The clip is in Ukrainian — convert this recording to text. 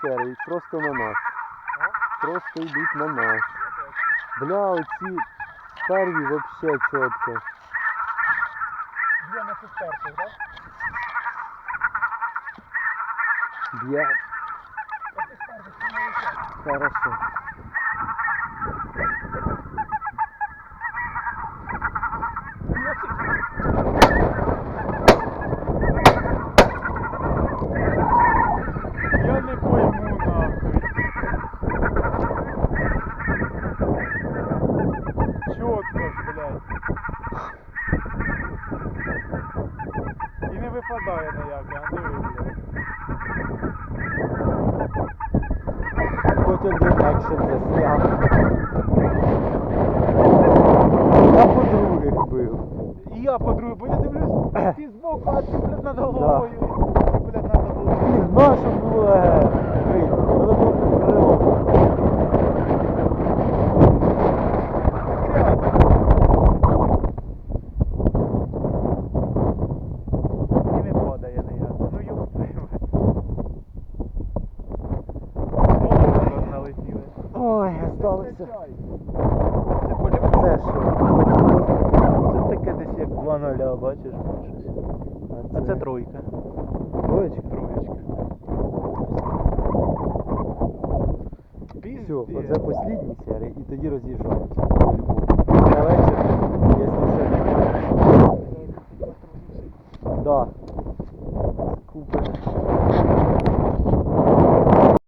серий, просто на нас. Просто йдуть на нас. Бля, оці перві вообще чітко. Б'є на цих перших, так? Б'є. Хорошо. Чітко ж, блядь. І не випадає ніяке, а диви, блядь. Хоч один екшен засняв. Я по других бив. І я по-друге, бо я дивлюсь, ти збоку, а ти, блядь, над головою. Ой, осталося. Це що? Це таке десь як 2-0, бачиш, щось. А це тройка. Троєчка? Троєчка. Все, оце послідній серій і тоді роз'їжджаємося. На вечір, якщо сьогодні. Да. Купиш.